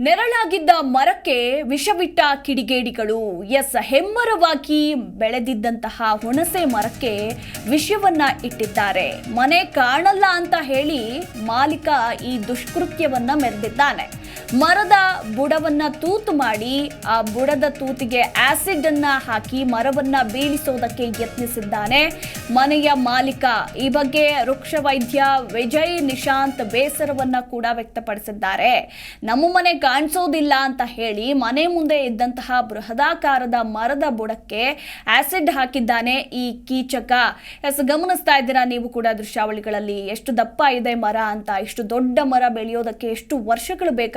ನೆರಳಾಗಿದ್ದ ಮರಕ್ಕೆ ವಿಷವಿಟ್ಟ ಕಿಡಿಗೇಡಿಗಳು. ಎಸ್, ಹೆಮ್ಮರವಾಗಿ ಬೆಳೆದಿದ್ದಂತಹ ಹುಣಸೆ ಮರಕ್ಕೆ ವಿಷವನ್ನ ಇಟ್ಟಿದ್ದಾರೆ. ಮನೆ ಕಾಣಲ್ಲ ಅಂತ ಹೇಳಿ ಮಾಲೀಕ ಈ ದುಷ್ಕೃತ್ಯವನ್ನ ಮೆರೆದಿದ್ದಾನೆ. ಮರದ ಬುಡವನ್ನ ತೂತು ಮಾಡಿ ಆ ಬುಡದ ತೂತಿಗೆ ಆಸಿಡ್ ಅನ್ನ ಹಾಕಿ ಮರವನ್ನ ಬೀಳಿಸೋದಕ್ಕೆ ಯತ್ನಿಸಿದ್ದಾನೆ. ಮನೆಯ ಮಾಲೀಕ. ಈ ಬಗ್ಗೆ ವೃಕ್ಷ ವೈದ್ಯ ವಿಜಯ್ ನಿಶಾಂತ್ ಬೇಸರವನ್ನ ಕೂಡ ವ್ಯಕ್ತಪಡಿಸಿದ್ದಾರೆ. ನಮ್ಮ ಮನೆ ಕಾಣಿಸೋದಿಲ್ಲ ಅಂತ ಹೇಳಿ ಮನೆ ಮುಂದೆ ಇದ್ದಂತಹ ಬೃಹದಾಕಾರದ ಮರದ ಬುಡಕ್ಕೆ ಆಸಿಡ್ ಹಾಕಿದ್ದಾನೆ ಈ ಕೀಚಕ. ಎಸ್, ಗಮನಿಸ್ತಾ ಇದ್ದೀರಾ ನೀವು ಕೂಡ ದೃಶ್ಯಾವಳಿಗಳಲ್ಲಿ? ಎಷ್ಟು ದಪ್ಪ ಇದೆ ಮರ ಅಂತ ಇಷ್ಟು ದೊಡ್ಡ ಮರ ಬೆಳೆಯೋದಕ್ಕೆ ಎಷ್ಟು ವರ್ಷಗಳು ಬೇಕಾಗುತ್ತೆ?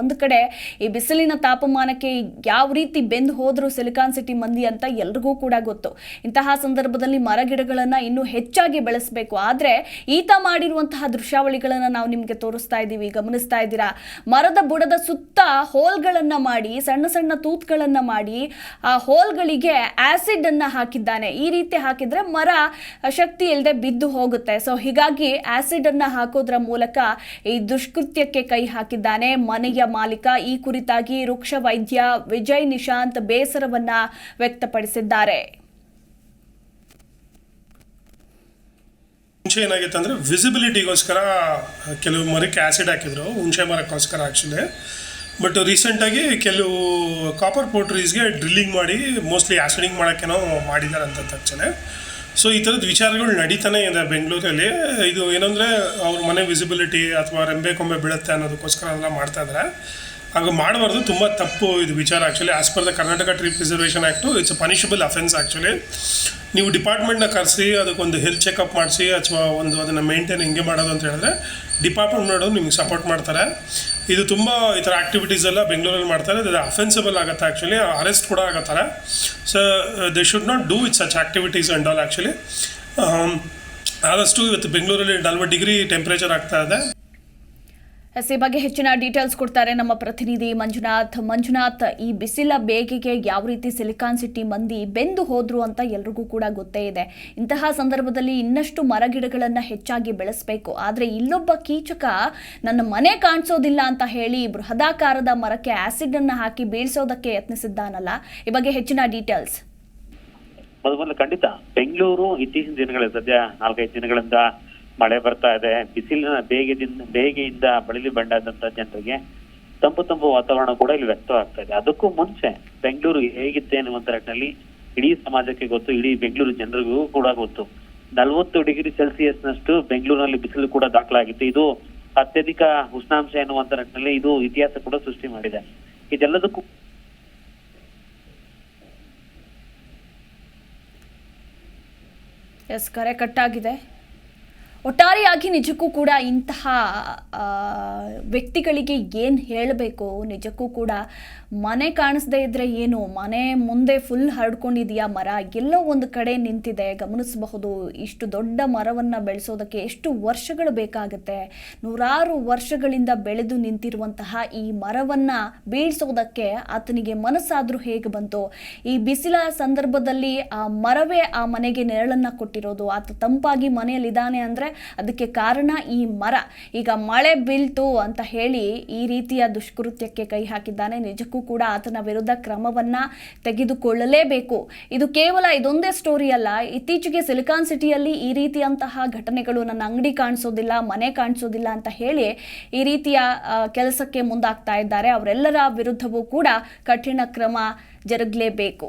ಒಂದು ಕಡೆ ಈ ಬಿಸಿಲಿನ ತಾಪಮಾನಕ್ಕೆ ಯಾವ ರೀತಿ ಬೆಂದು ಹೋದ್ರು ಸಿಲಿಕಾನ್ ಸಿಟಿ ಮಂದಿ ಅಂತ ಎಲ್ರಿಗೂ ಕೂಡ ಗೊತ್ತು. ಇಂತಹ ಸಂದರ್ಭದಲ್ಲಿ ಮರ ಗಿಡಗಳನ್ನ ಇನ್ನೂ ಹೆಚ್ಚಾಗಿ ಬೆಳೆಸಬೇಕು. ಆದರೆ ಈತ ಮಾಡಿರುವಂತಹ ದೃಶ್ಯಾವಳಿಗಳನ್ನ ನಾವು ನಿಮಗೆ ತೋರಿಸ್ತಾ ಇದ್ದೀವಿ ಗಮನಿಸ್ತಾ ಇದ್ದೀರಾ? ಮರದ ಬುಡದ ಸುತ್ತ ಹೋಲ್ಗಳನ್ನ ಮಾಡಿ, ಸಣ್ಣ ಸಣ್ಣ ತೂತ್ಗಳನ್ನ ಮಾಡಿ, ಆ ಹೋಲ್ಗಳಿಗೆ ಆಸಿಡ್ ಅನ್ನ ಹಾಕಿದ್ದಾನೆ. ಈ ರೀತಿ ಹಾಕಿದ್ರೆ ಮರ ಶಕ್ತಿ ಇಲ್ಲದೆ ಬಿದ್ದು ಹೋಗುತ್ತೆ. ಸೊ ಹೀಗಾಗಿ ಆಸಿಡ್ ಅನ್ನ ಹಾಕೋದ್ರ ಮೂಲಕ ಈ ದುಷ್ಕೃತ್ಯಕ್ಕೆ ಕೈ ಹಾಕಿದ್ದಾನೆ. ಮನೆಯ ಮಾಲೀಕ. ಈ ಕುರಿತಾಗಿ ವೃಕ್ಷ ವೈದ್ಯ ವಿಜಯ್ ನಿಶಾಂತ್ ಬೇಸರವನ್ನ ವ್ಯಕ್ತಪಡಿಸಿದ್ದಾರೆ. ಮುಂಚೆ ಏನಾಗಿತ್ತು ಅಂದರೆ ವಿಸಿಬಿಲಿಟಿಗೋಸ್ಕರ ಕೆಲವು ಮರಕ್ಕೆ ಆ್ಯಸಿಡ್ ಹಾಕಿದ್ರು. ಹುಣಸೆ ಮರಕ್ಕೋಸ್ಕರ ಆ್ಯಕ್ಚುಲಿ ಬಟ್ ರೀಸೆಂಟಾಗಿ ಕೆಲವು ಕಾಪರ್ ಪೋಟ್ರೀಸ್ಗೆ ಡ್ರಿಲ್ಲಿಂಗ್ ಮಾಡಿ ಮೋಸ್ಟ್ಲಿ ಆ್ಯಸಿಡಿಂಗ್ ಮಾಡೋಕ್ಕೇನೋ ಮಾಡಿದ್ದಾರೆ ಅಂತ ಆ್ಯಕ್ಚುಲಿ ಸೊ ಈ ಥರದ ವಿಚಾರಗಳು ನಡೀತಾನೆ ಇದೆ ಬೆಂಗಳೂರಲ್ಲಿ. ಇದು ಏನಂದರೆ, ಅವ್ರ ಮನೆ ವಿಸಿಬಿಲಿಟಿ ಅಥವಾ ರೆಂಬೆ ಕೊಂಬೆ ಬೀಳುತ್ತೆ ಅನ್ನೋದಕ್ಕೋಸ್ಕರ ಎಲ್ಲ ಮಾಡ್ತಾ ಇದ್ದಾರೆ ಹಾಗೆ ಮಾಡಬಾರ್ದು, ತುಂಬ ತಪ್ಪು ಇದು ವಿಚಾರ actually as per the Karnataka tree preservation act it's a punishable offence actually ನೀವು ಡಿಪಾರ್ಟ್ಮೆಂಟ್ನ ಕರೆಸಿ, ಅದಕ್ಕೊಂದು ಹೆಲ್ತ್ ಚೆಕಪ್ ಮಾಡಿಸಿ, ಅಥವಾ ಒಂದು ಅದನ್ನು ಮೇಂಟೈನ್ ಹೆಂಗೆ ಮಾಡೋದು ಅಂತ ಹೇಳಿದ್ರೆ ಡಿಪಾರ್ಟ್ಮೆಂಟ್ ಮಾಡೋದು ನಿಮಗೆ ಸಪೋರ್ಟ್ ಮಾಡ್ತಾರೆ. ಇದು ತುಂಬ ಈ ಥರ ಆ್ಯಕ್ಟಿವಿಟೀಸ್ ಎಲ್ಲ ಬೆಂಗಳೂರಲ್ಲಿ ಮಾಡ್ತಾರೆ. ಅದು ಅಫೆನ್ಸಿಬಲ್ ಆಗುತ್ತೆ ಆ್ಯಕ್ಚುಲಿ ಅರೆಸ್ಟ್ ಕೂಡ ಆಗುತ್ತಾರೆ. So they should not do it such activities and all actually ಆದಷ್ಟು ಇವತ್ತು ಬೆಂಗಳೂರಲ್ಲಿ ನಲ್ವತ್ತು ಡಿಗ್ರಿ ಟೆಂಪ್ರೇಚರ್ ಆಗ್ತಾ ಇದೆ. ಈ ಬಗ್ಗೆ ಹೆಚ್ಚಿನ ಡೀಟೇಲ್ಸ್ ಕೊಡ್ತಾರೆ ನಮ್ಮ ಪ್ರತಿನಿಧಿ ಮಂಜುನಾಥ್. ಮಂಜುನಾಥ್, ಈ ಬಿಸಿಲ ಬೇಗೆಗೆ ಯಾವ ರೀತಿ ಸಿಲಿಕಾನ್ ಸಿಟಿ ಮಂದಿ ಬೆಂದು ಹೋದ್ರು ಅಂತ ಎಲ್ರಿಗೂ ಕೂಡ ಗೊತ್ತೇ ಇದೆ. ಇಂತಹ ಸಂದರ್ಭದಲ್ಲಿ ಇನ್ನಷ್ಟು ಮರಗಿಡಗಳನ್ನು ಹೆಚ್ಚಾಗಿ ಬೆಳೆಸಬೇಕು. ಆದರೆ ಇಲ್ಲೊಬ್ಬ ಕೀಚಕ ನನ್ನ ಮನೆ ಕಾಣಿಸೋದಿಲ್ಲ ಅಂತ ಹೇಳಿ ಬೃಹದಾಕಾರದ ಮರಕ್ಕೆ ಆಸಿಡ್ ಅನ್ನು ಹಾಕಿ ಬೀಳ್ಸೋದಕ್ಕೆ ಯತ್ನಿಸಿದ್ದಾನಲ್ಲ. ಈ ಬಗ್ಗೆ ಹೆಚ್ಚಿನ ಡೀಟೇಲ್ಸ್. ಮೊದಲು ಖಂಡಿತ ಬೆಂಗಳೂರು ಇತ್ತೀಚಿನ ದಿನಗಳಲ್ಲಿ ಸದ್ಯ ನಾಲ್ಕೈದು ದಿನಗಳಿಂದ ಮಳೆ ಬರ್ತಾ ಇದೆ. ಬಿಸಿಲಿನ ಬೇಗೆದಿಂದ ಬೇಗೆಯಿಂದ ಬಳಲಿ ಬಂಡಾದಂತ ಜನರಿಗೆ ತಂಪು ತಂಪು ವಾತಾವರಣ ಕೂಡ ಇಲ್ಲಿ ವ್ಯಕ್ತವಾಗ್ತಾ ಇದೆ. ಅದಕ್ಕೂ ಮುಂಚೆ ಬೆಂಗಳೂರು ಹೇಗಿತ್ತೆ ಅನ್ನುವಂತ ನಿಟ್ಟಿನಲ್ಲಿ ಇಡೀ ಸಮಾಜಕ್ಕೆ ಗೊತ್ತು, ಇಡೀ ಬೆಂಗಳೂರು ಜನರಿಗೂ ಕೂಡ ಗೊತ್ತು. ನಲವತ್ತು ಡಿಗ್ರಿ ಸೆಲ್ಸಿಯಸ್ ನಷ್ಟು ಬೆಂಗಳೂರಿನಲ್ಲಿ ಬಿಸಿಲು ಕೂಡ ದಾಖಲಾಗಿತ್ತು. ಇದು ಅತ್ಯಧಿಕ ಉಷ್ಣಾಂಶ ಎನ್ನುವಂತ ನಿಟ್ಟಿನಲ್ಲಿ ಇದು ಇತಿಹಾಸ ಕೂಡ ಸೃಷ್ಟಿ ಮಾಡಿದೆ. ಇದೆಲ್ಲದಕ್ಕೂ ಎಸ್ ಕರೆ ಕಟ್ಟಾಗಿದೆ ಒಟ್ಟಾರೆಯಾಗಿ ನಿಜಕ್ಕೂ ಕೂಡ ಇಂತಹ ವ್ಯಕ್ತಿಗಳಿಗೆ ಏನು ಹೇಳಬೇಕು? ನಿಜಕ್ಕೂ ಕೂಡ ಮನೆ ಕಾಣಿಸ್ದೇ ಇದ್ದರೆ ಏನು? ಮನೆ ಮುಂದೆ ಫುಲ್ ಹರಡ್ಕೊಂಡಿದೆಯಾ ಮರ? ಎಲ್ಲೋ ಒಂದು ಕಡೆ ನಿಂತಿದೆ, ಗಮನಿಸಬಹುದು. ಇಷ್ಟು ದೊಡ್ಡ ಮರವನ್ನು ಬೆಳೆಸೋದಕ್ಕೆ ಎಷ್ಟು ವರ್ಷಗಳು ಬೇಕಾಗುತ್ತೆ? ನೂರಾರು ವರ್ಷಗಳಿಂದ ಬೆಳೆದು ನಿಂತಿರುವಂತಹ ಈ ಮರವನ್ನು ಬೀಳ್ಸೋದಕ್ಕೆ ಆತನಿಗೆ ಮನಸ್ಸಾದರೂ ಹೇಗೆ ಬಂತು? ಈ ಬಿಸಿಲ ಸಂದರ್ಭದಲ್ಲಿ ಆ ಮರವೇ ಆ ಮನೆಗೆ ನೆರಳನ್ನು ಕೊಟ್ಟಿರೋದು. ಆತ ತಂಪಾಗಿ ಮನೆಯಲ್ಲಿದ್ದಾನೆ ಅಂದ್ರೆ ಅದಕ್ಕೆ ಕಾರಣ ಈ ಮರ. ಈಗ ಮಳೆ ಬೀಳ್ತು ಅಂತ ಹೇಳಿ ಈ ರೀತಿಯ ದುಷ್ಕೃತ್ಯಕ್ಕೆ ಕೈ ಹಾಕಿದ್ದಾನೆ. ನಿಜಕ್ಕೂ ಕೂಡ ಆತನ ವಿರುದ್ಧ ಕ್ರಮವನ್ನ ತೆಗೆದುಕೊಳ್ಳಲೇಬೇಕು. ಇದು ಕೇವಲ ಇದೊಂದೇ ಸ್ಟೋರಿ ಅಲ್ಲ, ಇತ್ತೀಚೆಗೆ ಸಿಲಿಕಾನ್ ಸಿಟಿಯಲ್ಲಿ ಈ ರೀತಿಯಂತಹ ಘಟನೆಗಳು ನನ್ನ ಅಂಗಡಿ ಕಾಣಿಸೋದಿಲ್ಲ, ಮನೆ ಕಾಣಿಸೋದಿಲ್ಲ ಅಂತ ಹೇಳಿ ಈ ರೀತಿಯ ಕೆಲಸಕ್ಕೆ ಮುಂದಾಗ್ತಾ ಇದ್ದಾರೆ. ಅವರೆಲ್ಲರ ವಿರುದ್ಧವೂ ಕೂಡ ಕಠಿಣ ಕ್ರಮ ಜರುಗಲೇಬೇಕು.